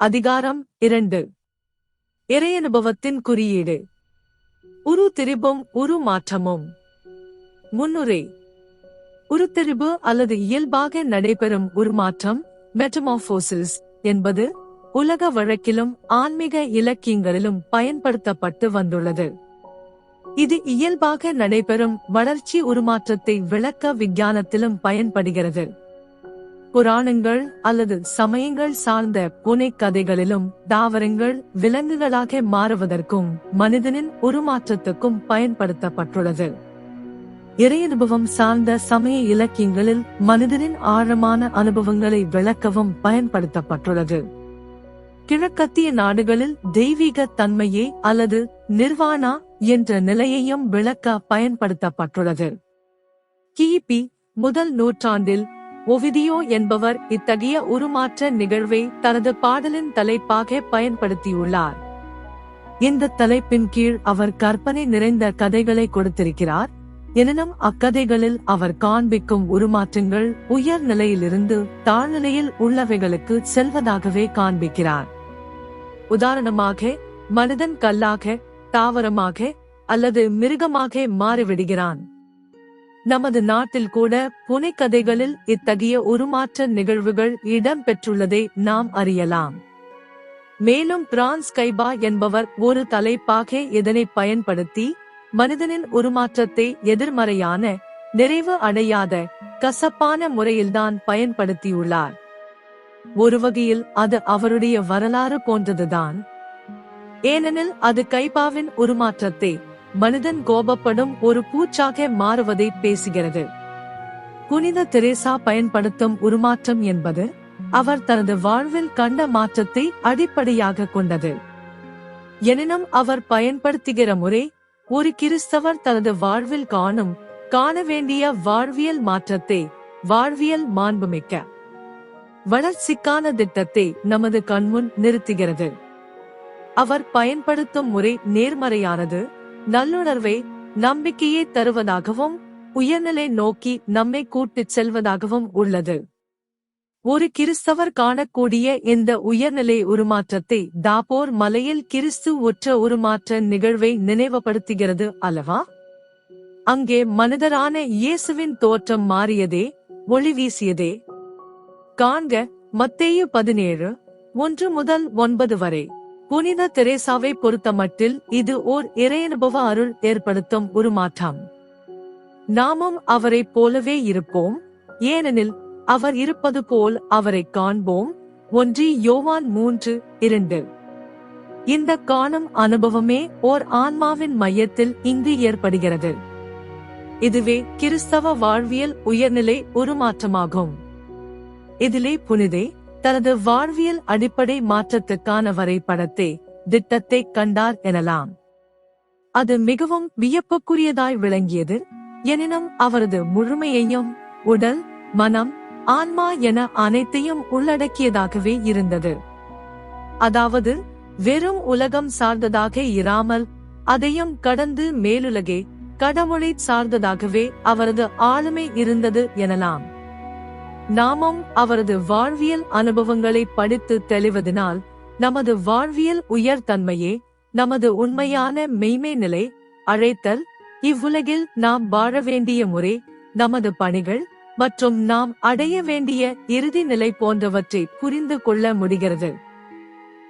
அதிகாரம் இரண்டு. இறையனுபவத்தின் குறியீடு. உரு திரிபும் உரு மாற்றமும். முன்னுரை. உருத்திரிபு அல்லது இயல்பாக நடைபெறும் உருமாற்றம் மெட்டமார்போசிஸ் என்பது உலக வழக்கிலும் ஆன்மீக இலக்கியங்களிலும் பயன்படுத்தப்பட்டு வந்துள்ளது. இது இயல்பாக நடைபெறும் வளர்ச்சி உருமாற்றத்தை விளக்க விஞ்ஞானத்திலும் பயன்படுகிறது. புராணங்கள் அல்லது சமயங்கள் சார்ந்த புனை கதைகளிலும் தாவரங்கள் விலங்குகளாக மாறுவதற்கும் மனிதனின் உருமாற்றத்துக்கும் பயன்படுத்தப்பட்டுள்ளது. இறையனுபவம் சார்ந்த சமய இலக்கியங்களில் மனிதனின் ஆழமான அனுபவங்களை விளக்கவும் பயன்படுத்தப்பட்டுள்ளது. கிழக்கத்திய நாடுகளில் தெய்வீக தன்மையே அல்லது நிர்வாணா என்ற நிலையையும் விளக்க பயன்படுத்தப்பட்டுள்ளது. கிபி முதல் நூற்றாண்டில் ஒவிதியோ என்பவர் இத்தகைய உருமாற்ற நிகழ்வை தனது பாடலின் தலைப்பாக பயன்படுத்தியுள்ளார். இந்த தலைப்பின் கீழ் அவர் கற்பனை நிறைந்த கதைகளை கொடுத்திருக்கிறார். எனினும் அக்கதைகளில் அவர் காண்பிக்கும் உருமாற்றங்கள் உயர் நிலையிலிருந்து தாழ்நிலையில் உள்ளவைகளுக்கு செல்வதாகவே காண்பிக்கிறார். உதாரணமாக மனிதன் கல்லாக தாவரமாக அல்லது மிருகமாக மாறிவிடுகிறான். நமது நாட்டில் கூட புனைக்கதைகளில் இத்தகைய உருமாற்ற நிகழ்வுகள் இடம்பெற்றுள்ளதை நாம் அறியலாம். மேலும் பிரான்ஸ் கைபா என்பவர் ஒரு தலைப்பாக இதனை பயன்படுத்தி மனிதனின் உருமாற்றத்தை எதிர்மறையான நிறைவு அடையாத கசப்பான முறையில்தான் பயன்படுத்தியுள்ளார். ஒரு வகையில் அது அவருடைய வரலாறு போன்றதுதான். ஏனெனில் அது கைபாவின் உருமாற்றத்தை மனிதன் கோபப்படும் ஒரு பூச்சாக மாறுவதை பேசுகிறது. புனித தெரேசா பயன்படுத்தும் உருமாற்றம் என்பது அவர் தனது வாழ்வில் கண்ட மாற்றத்தை அடிப்படையாக கொண்டது. எனினும் அவர் பயன்படுத்துகிற முறை ஒரு கிறிஸ்தவர் தனது வாழ்வில் காணும் காண வேண்டிய வாழ்வியல் மாற்றத்தை வாழ்வியல் மாண்புமிக்க வளர்ச்சிக்கான திட்டத்தை நமது கண்முன் நிறுத்துகிறது. அவர் பயன்படுத்தும் முறை நேர்மறையானது நல்லுணர்வை நம்பிக்கையை தருவதாகவும் உயர்நிலை நோக்கி நம்மை கூட்டிச் செல்வதாகவும் உள்ளது. ஒரு கிறிஸ்தவர் காணக்கூடிய இந்த உயர்நிலை உருமாற்றத்தை தாபோர் மலையில் கிறிஸ்து ஒற்ற உருமாற்ற நிகழ்வை நினைவுபடுத்துகிறது அல்லவா? அங்கே மனிதரான இயேசுவின் தோற்றம் மாறியதே ஒளி வீசியதே. காண்க மத்தேயு பதினேழு ஒன்று முதல் ஒன்பது வரை. புனித தெரேசாவை பொறுத்தமட்டில் இது ஓர் இறையனுபவ அருள் ஏற்படுத்தும் உருமாற்றம் நாமும் அவரைப் போலவே இருப்போம். ஏனெனில் அவர் இருப்பது போல் அவரை காண்போம். ஒன்றி யோவான் மூன்று இரண்டு. இந்த காணும் அனுபவமே ஓர் ஆன்மாவின் மையத்தில் இங்கு ஏற்படுகிறது. இதுவே கிறிஸ்தவ வாழ்வியல் உயர்நிலை உருமாற்றமாகும் இதிலே புனிதே தனது வாழ்வியல் அடிப்படை மாற்றத்துக்கான வரைபடத்தை திட்டத்தை கண்டார் எனலாம். அது மிகவும் வியப்புக்குரியதாய் விளங்கியது. எனினும் அவரது முழுமையையும் உடல் மனம் ஆன்மா என அனைத்தையும் உள்ளடக்கியதாகவே இருந்தது. அதாவது வெறும் உலகம் சார்ந்ததாக இராமல் அதையும் கடந்து மேலுலகே கடவுளை சார்ந்ததாகவே அவரது ஆளுமை இருந்தது எனலாம். நாமும் அவரது வாழ்வியல் அனுபவங்களை படித்து தெளிவதனால் நமது வாழ்வியல் உயர்தன்மையே நமது உண்மையான மெய்மை நிலை அழைத்தல் இவ்வுலகில் நாம் வாழ வேண்டிய முறை நமது பணிகள் மற்றும் நாம் அடைய வேண்டிய இறுதி நிலை போன்றவற்றை புரிந்து கொள்ள முடிகிறது.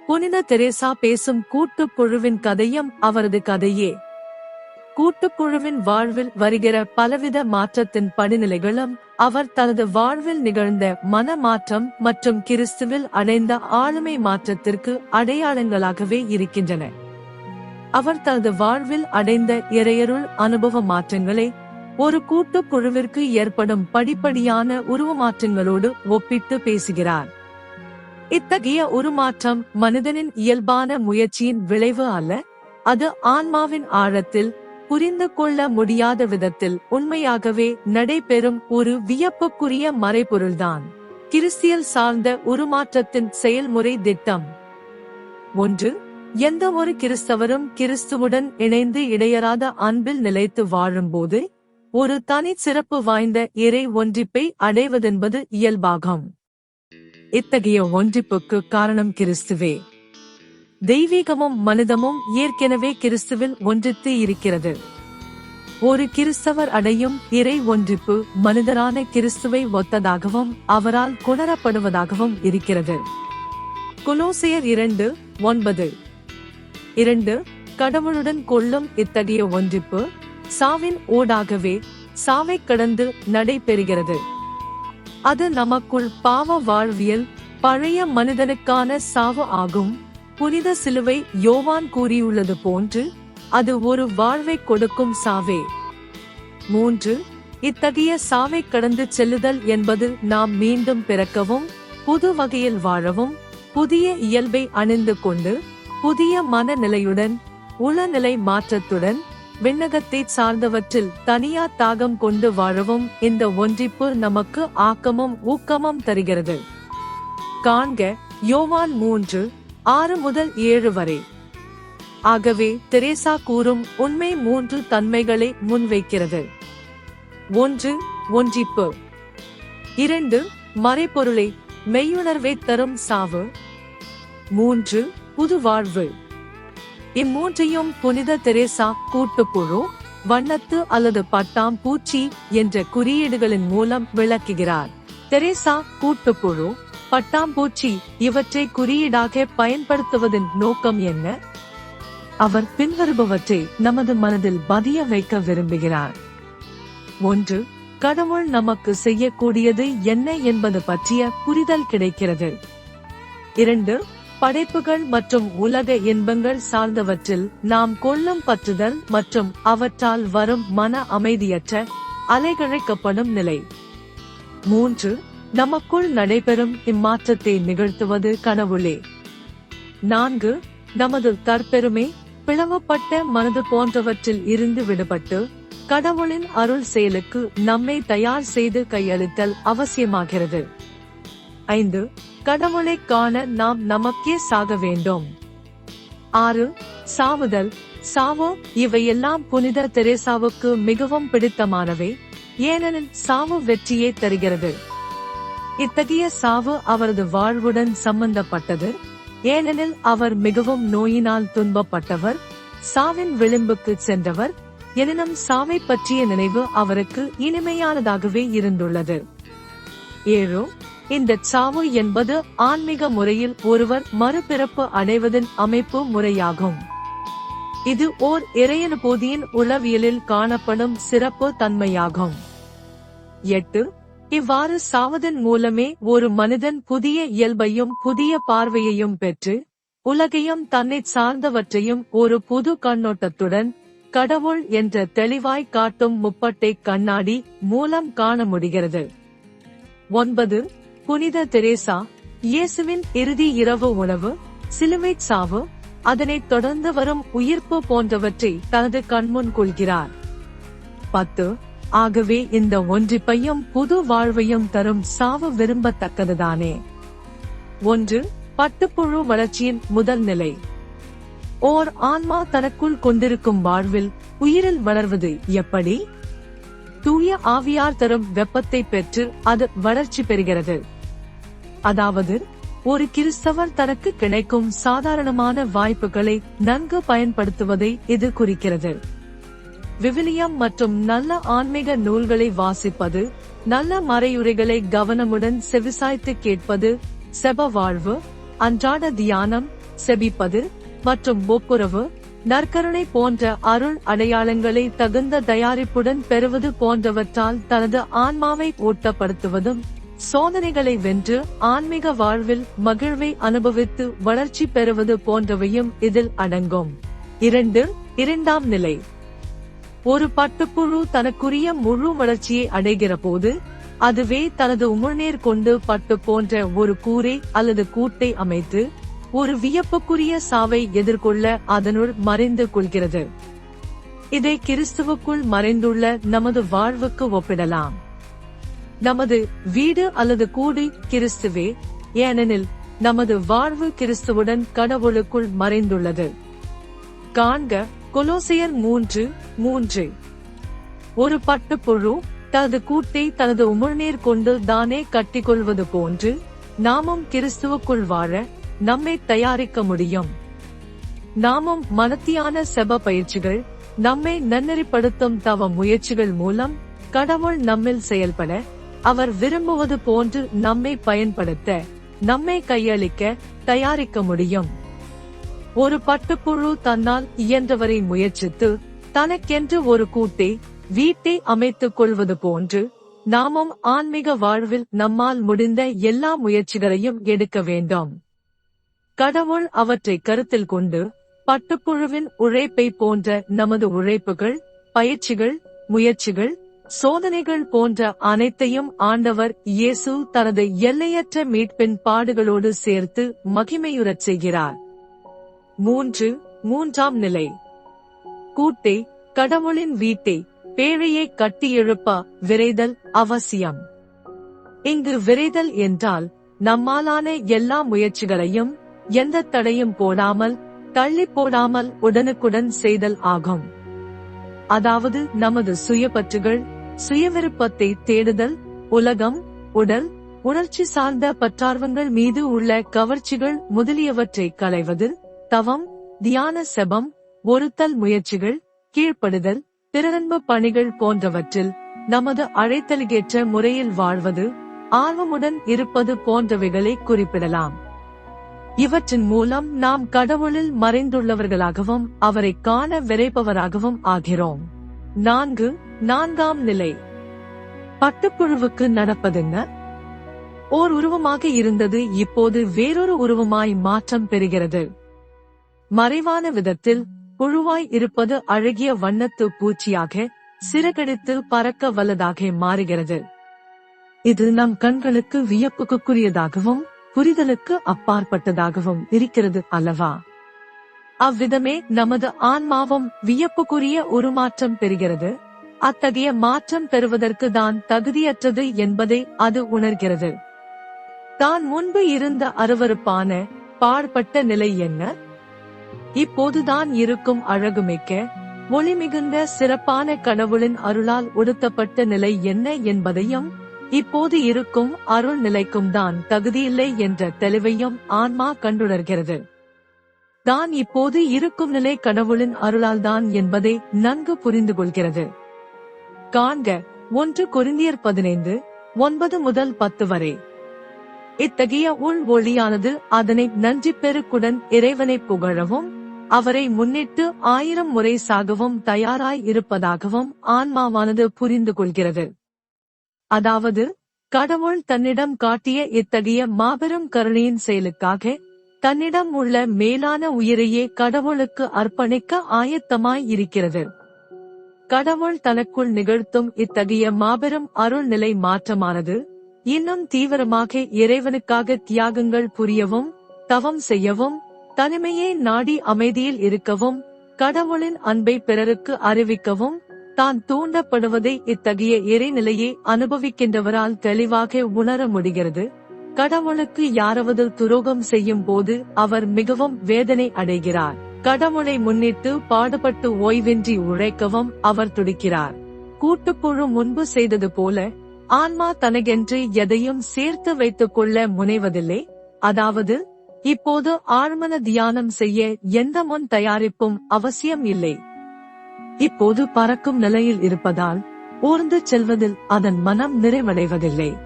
புனித தெரேசா பேசும் கூட்டுக்குழுவின் கதையும் அவரது கதையே. கூட்டுக்குழுவின் வாழ்வில் வருகிற பலவித மாற்றத்தின் படிநிலைகளும் அவர் தனது வாழ்வில் நிகழ்ந்த மன மாற்றம் மற்றும் கிறிஸ்துவில் அடைந்த ஆளுமை மாற்றத்திற்கு அடையாளங்களாகவே இருக்கின்றன. அவர் தனது வாழ்வில் அடைந்த இறையருள் அனுபவ மாற்றங்களை ஒரு கூட்டுக்குழுவிற்கு ஏற்படும் படிப்படியான உருவமாற்றங்களோடு ஒப்பிட்டு பேசுகிறார். இத்தகைய உருமாற்றம் மனிதனின் இயல்பான முயற்சியின் விளைவு அல்ல அது ஆன்மாவின் ஆழத்தில் புரிந்து கொள்ள முடியாத விதத்தில் உண்மையாகவே நடைபெறும் ஒரு வியப்புக்குரிய மறைபொருள்தான். கிறிஸ்தியல் சார்ந்த உருமாற்றத்தின் செயல்முறை திட்டம். ஒன்று எந்த ஒரு கிறிஸ்தவரும் கிறிஸ்துவுடன் இணைந்து இடையறாத அன்பில் நிலைத்து வாழும்போது ஒரு தனி சிறப்பு வாய்ந்த இறை ஒன்றிப்பை அடைவதென்பது இயல்பாகும். இத்தகைய ஒன்றிப்புக்கு காரணம் கிறிஸ்துவே. தெய்வீகமும் மனிதமும் ஏற்கனவே கிறிஸ்துவில் ஒன்றித்து இருக்கிறது. ஒரு கிறிஸ்தவர் அடையும் இறை ஒன்றிப்பு மனிதரான கிறிஸ்துவை ஒத்ததாகவும் அவரால் கொணரப்படுவதாகவும் இருக்கிறது. குலோசியர் இரண்டு ஒன்பது. இரண்டு கடவுளுடன் கொள்ளும் இத்தகைய ஒன்றிப்பு சாவின் ஊடாகவே சாவை கடந்து நடைபெறுகிறது. அது நமக்குள் பாவ வாழ்வியல் பழைய மனிதனுக்கான சாவு ஆகும். புனித சிலுவை யோவான் கூறியுள்ளது போன்று அது ஒரு வாழ்வை கொடுக்கும் சாவே. மூன்று இத்தகைய சாவை கடந்து செல்லுதல் என்பது நாம் மீண்டும் பிறக்கவும் புது வகையில் வாழவும் புதிய இயல்பை அணிந்து கொண்டு புதிய மனநிலையுடன் உளநிலை மாற்றத்துடன் விண்ணகத்தை சார்ந்தவற்றில் தனியா தாகம் கொண்டு வாழவும் இந்த ஒன்றிப்பு நமக்கு ஆக்கமும் ஊக்கமும் தருகிறது. காண்க யோவான் மூன்று ஆறு முதல் ஏழு வரை. ஆகவே தெரேசா கூறும் உண்மை மூன்று தன்மைகளை முன்வைக்கிறது. ஒன்று ஒன்றிப்பு. இரண்டு மறைப்பொருளை மெய்யுணர்வை தரும் சாவு. மூன்று புது வாழ்வு. இம்மூன்றையும் புனித தெரேசா கூட்டுப்புழு வண்ணத்து அல்லது பட்டாம் பூச்சி என்ற குறியீடுகளின் மூலம் விளக்குகிறார். தெரேசா கூட்டுப்புழு பட்டாம்பூச்சி இவற்றை குறியீடாக பயன்படுத்துவதன் நோக்கம் என்ன? அவர் பின்வருபவற்றை நமது மனதில் பதிய வைக்க விரும்புகிறார். ஒன்று கடவுள் நமக்கு செய்யக்கூடியது என்ன என்பது பற்றிய புரிதல் கிடைக்கிறது. இரண்டு படைப்புகள் மற்றும் உலக இன்பங்கள் சார்ந்தவற்றில் நாம் கொள்ளும் பற்றுதல் மற்றும் அவற்றால் வரும் மன அமைதியற்ற அலைகழைக்கப்படும் நிலை. மூன்று நமக்குள் நடைபெறும் இம்மாற்றத்தை நிகழ்த்துவது கனவுளே. நான்கு நமது தற்பெருமை பிளவப்பட்ட மனது போன்றவற்றில் இருந்து விடுபட்டு கடவுளின் அருள் செயலுக்கு நம்மை தயார் செய்து கையளித்தல் அவசியமாகிறது. ஐந்து கடவுளை காண நாம் நமக்கே சாக வேண்டும். ஆறு சாவுதல் சாவோ இவையெல்லாம் புனித தெரேசாவுக்கு மிகவும் பிடித்தமானவை ஏனெனில் சாவு வெற்றியை தருகிறது. இத்தகைய சாவு அவரது வாழ்வுடன் சம்பந்தப்பட்டது. ஏனெனில் அவர் மிகவும் நோயினால் துன்பப்பட்டவர் சாவின் விளிம்புக்கு சென்றவர். எனினும் சாவை பற்றிய நினைவு அவருக்கு இனிமையானதாகவே இருந்துள்ளது. ஏழு இந்த சாவு என்பது ஆன்மீக முறையில் ஒருவர் மறுபிறப்பு அடைவதன் அமைப்பு முறையாகும். இது ஓர் இறையனுபூதியின் உளவியலில் காணப்படும் சிறப்பு தன்மையாகும். எட்டு இவ்வாறு சாவதன் மூலமே ஒரு மனிதன் புதிய இயல்பையும் புதிய பார்வையையும் பெற்று உலகையும் தன்னை சார்ந்தவற்றையும் ஒரு புது கண்ணோட்டத்துடன் கடவுள் என்ற தெளிவாய் காட்டும் முப்பட்டை கண்ணாடி மூலம் காண முடிகிறது. ஒன்பது புனித தெரேசா இயேசுவின் இறுதி இரவு உணவு சிலுவை சாவு அதனைத் தொடர்ந்து வரும் உயிர்ப்பு போன்றவற்றை தனது கண்முன் கொள்கிறார். பத்து ஆகவே இந்த ஒன்றிப்பையும் புது வாழ்வையும் தரும் சாவு விரும்பத்தக்கதுதானே. ஒன்று பட்டுப்புழு வளர்ச்சியின் முதல் நிலை. ஓர் ஆன்மா தனக்குள் கொண்டிருக்கும் வாழ்வில் உயிரில் வளர்வது எப்படி? தூய ஆவியார் தரும் வெப்பத்தை பெற்று அது வளர்ச்சி பெறுகிறது. அதாவது ஒரு கிறிஸ்தவர் தனக்கு கிடைக்கும் சாதாரணமான வாய்ப்புகளை நன்கு பயன்படுத்துவதை இது குறிக்கிறது. விவிலியம் மற்றும் நல்ல ஆன்மீக நூல்களை வாசிப்பது நல்ல மறையுரைகளை கவனமுடன் செவிசாய்த்து கேட்பது செப வாழ்வு அன்றாட தியானம் செபிப்பது மற்றும் ஒப்புரவு நற்கருணை போன்ற அருள் அடையாளங்களை தகுந்த தயாரிப்புடன் பெறுவது போன்றவற்றால் தனது ஆன்மாவை ஊட்டப்படுத்துவதும் சோதனைகளை வென்று ஆன்மீக வாழ்வில் மகிழ்வை அனுபவித்து வளர்ச்சி பெறுவது போன்றவையும் இதில் அடங்கும். இரண்டு இரண்டாம் நிலை. ஒரு பட்டுப்புழு தனக்குரிய முழு வளர்ச்சியை அடைகிற போது அதுவே தனது உமிழ்நீர் கொண்டு பட்டு போன்ற ஒரு கூரை அல்லது கூட்டை அமைத்து ஒரு வியப்புக்குரிய சாவை எதிர்கொள்ள அதனுள் மறைந்து கொள்கிறது. இதை கிறிஸ்துவுக்குள் மறைந்துள்ள நமது வாழ்வுக்கு ஒப்பிடலாம். நமது வீடு அல்லது கூடி கிறிஸ்துவே ஏனெனில் நமது வாழ்வு கிறிஸ்துவுடன் கடவுளுக்குள் மறைந்துள்ளது. காண்க கொலோசியர் மூன்று மூன்று. ஒரு பட்டுப்புழு தனது கூட்டை தனது உமிழ்நீர் கொண்டு தானே கட்டிக்கொள்வது போன்று நாமும் கிறிஸ்துவுக்குள் வாழ நம்மை தயாரிக்க முடியும். நாமும் மனத்தியான செப பயிற்சிகள் நம்மை நன்னெறிப்படுத்தும் தவ முயற்சிகள் மூலம் கடவுள் நம்மில் செயல்பட அவர் விரும்புவது போன்று நம்மை பயன்படுத்த நம்மை கையளிக்க தயாரிக்க முடியும். ஒரு பட்டுப்புழு தன்னால் இயன்றவரை முயற்சித்து தனக்கென்று ஒரு கூட்டை வீட்டை அமைத்துக் கொள்வது போன்று நாமும் ஆன்மீக வாழ்வில் நம்மால் முடிந்த எல்லா முயற்சிகளையும் எடுக்க வேண்டும். கடவுள் அவற்றை கருத்தில் கொண்டு பட்டுப்புழுவின் உழைப்பை போன்ற நமது உழைப்புகள் பயிற்சிகள் முயற்சிகள் சோதனைகள் போன்ற அனைத்தையும் ஆண்டவர் இயேசு தனது எல்லையற்ற மீட்பின் பாடுகளோடு சேர்த்து மகிமையுறச் செய்கிறார். மூன்று மூன்றாம் நிலை. கூட்டை கடவுளின் வீட்டை பேழையை கட்டியெழுப்ப விரைதல் அவசியம். இங்கு விரைதல் என்றால் நம்மாலான எல்லா முயற்சிகளையும் எந்த தடையும் போடாமல் தள்ளி போடாமல் உடனுக்குடன் செய்தல் ஆகும். அதாவது நமது சுயபற்றுகள் சுயவிருப்பத்தை தேடுதல் உலகம் உடல் உணர்ச்சி சார்ந்த பற்றார்வங்கள் மீது உள்ள கவர்ச்சிகள் முதலியவற்றை களைவது தவம் தியான செபம் ஒருத்தல் முயற்சிகள் கீழ்ப்படுதல் திருநன்பு பணிகள் போன்றவற்றில் நமது அழைத்தலுக்கேற்ற முறையில் வாழ்வது ஆர்வமுடன் இருப்பது போன்றவைகளை குறிப்பிடலாம். இவற்றின் மூலம் நாம் கடவுளில் மறைந்துள்ளவர்களாகவும் அவரை காண விரைப்பவராகவும் ஆகிறோம். நான்கு நான்காம் நிலை. பட்டுப்புழுவுக்கு நடப்பதென்ன? ஓர் உருவமாக இருந்தது இப்போது வேறொரு உருவமாய் மாற்றம் பெறுகிறது. மறைவான விதத்தில் புழுவாய் இருப்பது அழகிய வண்ணத்து பூச்சியாக சிறகடித்தில் பறக்க வல்லதாக மாறுகிறது. இது நம் கண்களுக்கு வியப்புக்குரியதாகவும் புரிதலுக்கு அப்பாற்பட்டதாகவும் இருக்கிறது அல்லவா? அவ்விதமே நமது ஆன்மாவும் வியப்புக்குரிய உருமாற்றம் பெறுகிறது. அத்தகைய மாற்றம் பெறுவதற்கு தான் தகுதியற்றது என்பதை அது உணர்கிறது. தான் முன்பு இருந்த அருவருப்பான பாழ்பட்ட நிலை என்ன? இப்போதுதான் இருக்கும் அழகுமிக்க ஒளி மிகுந்த சிறப்பான கடவுளின் அருளால் உடுத்தப்பட்ட நிலை என்ன என்பதையும் இப்போது இருக்கும் அருள் நிலைக்கும் தான் தகுதியில்லை என்ற தெளிவையும் ஆன்மா கண்டுணர்கிறது. தான் இப்போது இருக்கும் நிலை கடவுளின் அருளால் தான் என்பதை நன்கு புரிந்து கொள்கிறது. காண்க ஒன்று கொரிந்தியர் பதினைந்து ஒன்பது முதல் பத்து வரை. இத்தகைய உள் ஒளியானது அதனை நன்றி பெருக்குடன் இறைவனை புகழவும் அவரை முன்னிட்டு ஆயிரம் முறை சாகவும் தயாராய் இருப்பதாகவும் ஆன்மாவானது புரிந்து கொள்கிறது அதாவது கடவுள் தன்னிடம் காட்டிய இத்தகைய மாபெரும் கருணையின் செயலுக்காக தன்னிடம் உள்ள மேலான உயிரையே கடவுளுக்கு அர்ப்பணிக்க ஆயத்தமாய் இருக்கிறது. கடவுள் தனக்குள் நிகழ்த்தும் இத்தகைய மாபெரும் அருள் நிலை மாற்றமானது இன்னும் தீவிரமாக இறைவனுக்காக தியாகங்கள் புரியவும் தவம் செய்யவும் தனிமையே நாடி அமைதியில் இருக்கவும் கடவுளின் அன்பை பிறருக்கு அறிவிக்கவும் தான் தூண்டப்படுவதை இத்தகைய இறைநிலையை அனுபவிக்கின்றவரால் தெளிவாக உணர முடிகிறது. கடவுளுக்கு யாராவது துரோகம் செய்யும் போது அவர் மிகவும் வேதனை அடைகிறார். கடவுளை முன்னிட்டு பாடுபட்டு ஓய்வின்றி உழைக்கவும் அவர் துடிக்கிறார். கூட்டுப்புழு முன்பு செய்தது போல ஆன்மா தனகென்று எதையும் சேர்த்து வைத்துக் கொள்ள முனைவதில்லை. அதாவது இப்போது ஆழ்மன தியானம் செய்ய எந்த முன் தயாரிப்பும் அவசியம் இல்லை. இப்போது பறக்கும் நிலையில் இருப்பதால் ஊர்ந்து செல்வதில் அதன் மனம் நிறைவடைவதில்லை.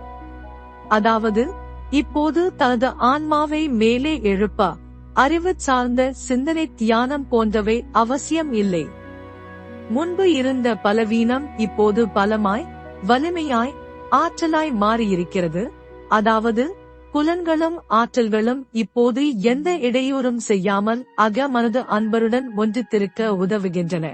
அதாவது இப்போது தனது ஆன்மாவை மேலே எழுப்ப அறிவு சார்ந்த சிந்தனை தியானம் போன்றவை அவசியம் இல்லை. முன்பு இருந்த பலவீனம் இப்போது பலமாய் வலிமையாய் ஆற்றலாய் மாறியிருக்கிறது. அதாவது புலன்களும் ஆற்றல்களும் இப்போது எந்த இடையூறும் செய்யாமல் அக மனது அன்பருடன் ஒன்றித்திருக்க உதவுகின்றன.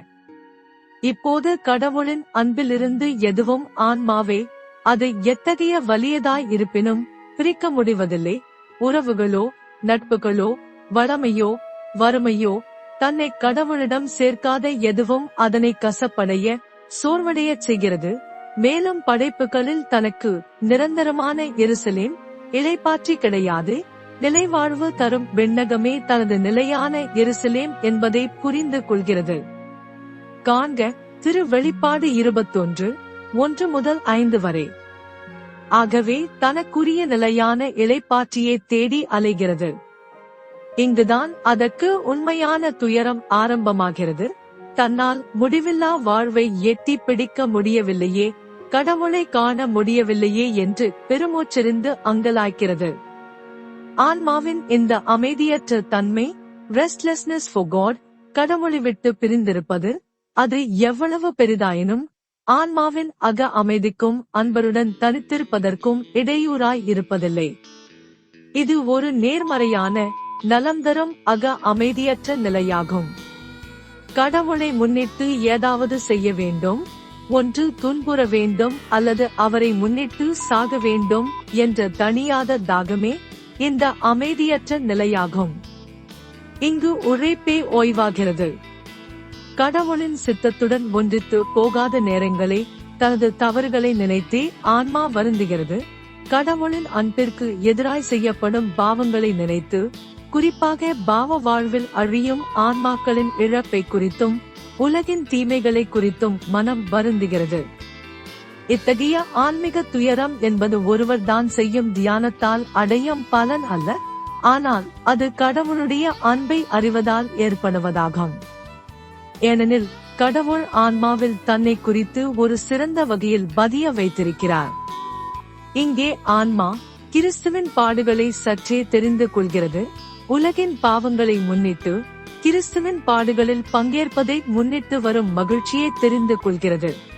இப்போது கடவுளின் அன்பிலிருந்து எதுவும் ஆன்மாவே அது எத்தகைய வலியதாய் இருப்பினும் பிரிக்க முடிவதில்லை. உறவுகளோ நட்புகளோ வளமையோ வறுமையோ தன்னை கடவுளிடம் சேர்க்காத எதுவும் அதனை கசப்படைய சோர்வடையச் செய்கிறது. மேலும் படைப்புகளில் தனக்கு நிரந்தரமான எருசலேம் இலைப்பாற்றி கிடையாது. நிலைவாழ்வு தரும் விண்ணகமே தனது நிலையான எருசலேம் என்பதை புரிந்து கொள்கிறது. காண்க திரு வெளிப்பாடு இருபத்தொன்று ஒன்று முதல் ஐந்து வரை. ஆகவே தனக்குரிய நிலையான இலைப்பாற்றியை தேடி அலைகிறது. இங்குதான் அதற்கு உண்மையான துயரம் ஆரம்பமாகிறது. தன்னால் முடிவில்லா வாழ்வை எட்டி பிடிக்க முடியவில்லையே கடவுளை காண முடியவில்லையே என்று பெருமூச்செறிந்து அங்கலாய்க்கிறது. ஆன்மாவின் இந்த அமைதியற்ற தன்மை ரெஸ்ட்லெஸ்னஸ் for காட் கடவுளை விட்டு பிரிந்திருப்பது அது எவ்வளவு பெரிதாயினும் ஆன்மாவின் அக அமைதிக்கும் அன்பருடன் தனித்திருப்பதற்கும் இடையூறாய் இருப்பதில்லை. இது ஒரு நேர்மறையான நலம் தரும் அக அமைதியற்ற நிலையாகும். கடவுளை முன்னிட்டு ஏதாவது செய்ய வேண்டும்? ஒன்று துன்புற வேண்டும் அல்லது அவரை முன்னிட்டு சாக வேண்டும் என்ற தணியாத தாகமே இந்த அமைதியற்ற நிலையாகும். இங்கு உழைப்பே ஓய்வாகிறது. கடவுளின் சித்தத்துடன் ஒன்றித்து போகாத நேரங்களே தனது தவறுகளை நினைத்தே ஆன்மா வருந்துகிறது. கடவுளின் அன்பிற்கு எதிராய் செய்யப்படும் பாவங்களை நினைத்து குறிப்பாக பாவ வாழ்வில் அழியும் ஆன்மாக்களின் இழப்பை குறித்தும் உலகின் தீமைகளை குறித்தும் மனம் வருந்துகிறது. இத்தகைய ஆன்மீக துயரம் என்பது ஒருவர் தான் செய்யும் தியானத்தால் அடையும் பலன் அல்ல ஆனால் அது கடவுளுடைய அன்பை அறிவதால் ஏற்படுவதாகும். ஏனெனில் கடவுள் ஆன்மாவில் தன்னை குறித்து ஒரு சிறந்த வகையில் பதிய வைத்திருக்கிறார். இங்கே ஆன்மா கிறிஸ்துவின் பாடுகளை சற்றே தெரிந்து கொள்கிறது. உலகின் பாவங்களை முன்னிட்டு கிறிஸ்துவின் பாடுகளில் பங்கேற்பதை முன்னிட்டு வரும் மகிழ்ச்சியை தெரிந்து கொள்கிறது.